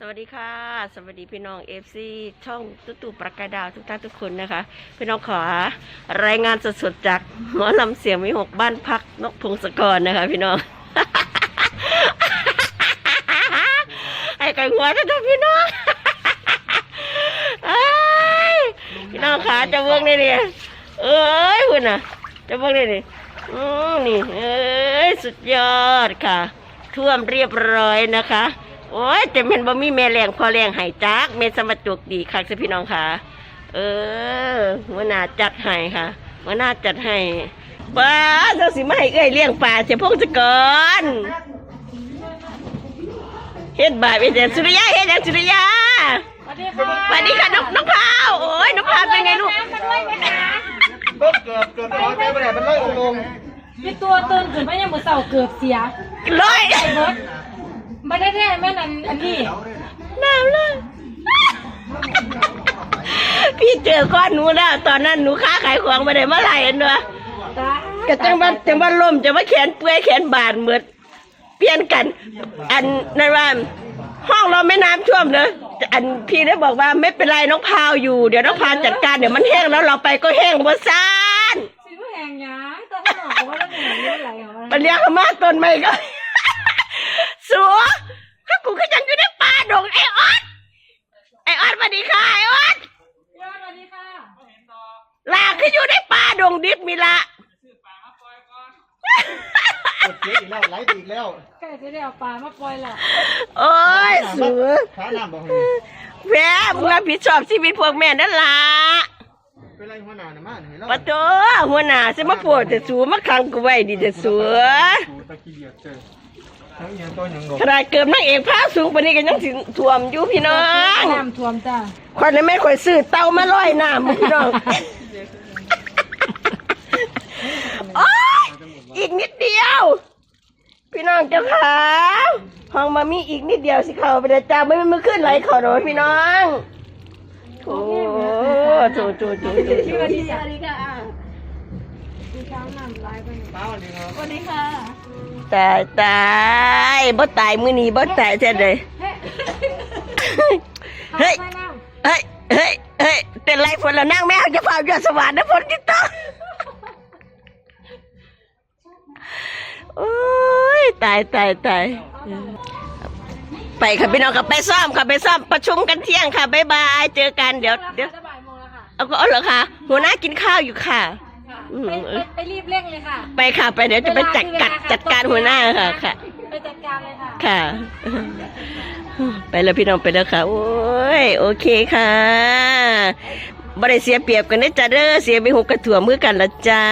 สวัสดีค่ะ สวัสดีพี่น้องเอฟซีช่องตุ๊ตู่ประกายดาวทุกท่านทุกคนนะคะ พี่น้องขอรายงานสดๆจากหมอลำเสียงมีหกบ้านพักนกพงศกรนะคะ พี่น้องไอ้ไก่หัวจะทำพี่น้องพี่น้องขาจะเบิ้งได้ดิเอ้ยคุณน่ะ จะเบิ้งได้ดิอืมนี่เอ้ยสุดยอดค่ะ ท่วมเรียบร้อยนะคะ โอ้ยแต่เป็นบ่มีแม่แรงพอแรงใหายจักเมสมาจุกดีค่ะสิพี่น้องค่ะ เออหัวหน้าจัดให้ค่ะหัวหน้าจัดให้ป้าเจ้าสิมาให้เอ้ยเลี้ยงปลาเสียพงศกรเฮ็ดบาปเฮ็ดสุริยาเฮ็ดหยังสุริยาสวัสดีค่ะสวัสดีค่ะน้องน้องพาวโอ้ยน้องพาวเป็นไงลูกน้ำมาด้วยไหมคะเบิดเกือบเกือบร้อยไปไม่ได้มันร้อยองค์ลงมีตัวตื่นขึ้นมายังมือเสาเกือบเสียร้อยไอ้เบิร์ด ไม่ได้แท้แม่นันอันนี้น้ำเลยพี่เจอก้อนหนูแล้วตอนนั้นหนูค้าขายของมาได้เมื่อไหร่เห็นด้วยตาก็จังว่าจังว่าล่มจังว่าแขนเปื่อยแขนบาดเหมือนเปลี่ยนกัน อันนั่นว่าห้องเราไม่น้ำท่วมเลยอันพี่ได้บอกว่าไม่เป็นไรน้องพาวอยู่เดี๋ยวน้องพาวจัดการเดี๋ยวมันแห้งแล้วเราไปก็แห้งบนซานสิว่าแหงหยาตอนนั้นบอกว่าเราแหงเยอะไหลของมันมันเลี้ยงเขามาต้นไม้ก็ สัวถ้ากูก็ยังอยู่ในป่าดงไอ้ออดไอ้ออดสวัสดีค่ะไอ้ออดยอดสวัสดีค่ะลาคืออยู่ในป่าดงดิบมีละกดเสียอีกแล้วไหลไปอีกแล้วใกล้จะได้เอาปลามาปล่อยแล้วโอ้ยสัวขาน้ำบอกให้แพ้มึงรับผิดชอบชีวิตพวกแม่นั่นล่ะเป็นไรหัวหน้าน่ะมาเห็นแล้วปะโตหัวหน้าสิมาปวดแต่สูมาขังกูไว้ดิแต่สัวดูตะกี้เหยียบเจอ ขนาดเกิดนางเอกภาพสูงปานนี้ก็ยังสิท่วมอยู่พี่น้องน้ำท่วมจ้าคนนั้นแม่ข่อยซื้อเตามาลอยน้ำมึงพี่น้องโอ๊ยอีกนิดเดียว พี่น้องเจ้าขาห้องมามีอีกนิดเดียวสิเขาไปเดจ้าไม่ไม่ขึ้นไหลเขาโดนพี่น้องโอ้โถโถโถโถ สวัสดีค่ะดี ช้างน้ำลายไปหนึ่งเปล่าดีครับสวัสดีค่ะตายตายบ่ตายมื้อนี้บ่ตายแท้เลย เฮ้เฮ้ยไปน้เฮ้ย เฮ้ย เฮ้ย เป็นไรฝนละนั่งแม่จะเฝ้าอยู่สวรรค์นะฝนที่ตกโอ้ยตายตายตายไปค่ะพี่น้องค่ะไปซ่อมค่ะไปซ่อมประชุมกันเที่ยงค่ะบ๊ายบายเจอกันเดี๋ยวำเดี๋ยวจะบ่ายโมงแล้วค่ะเอาก็เอาเหรอคะหัวหน้ากินข้าวอยู่ค่ะ อืม ไปไปไปรีบเร่งเลยค่ะไปค่ะ ไปเดี๋ยวจะไปจัดกัดจัดการหัวหน้าค่ะค่ะ ไปจัดการเลยค่ะ ค่ะ ไปแล้วพี่น้องไปแล้วค่ะ โอ้ย โอเคค่ะบ่ได้เสียเปรียบกันนะจ้าเด้อเสียไปหกกระถั่วมือกันละจ้า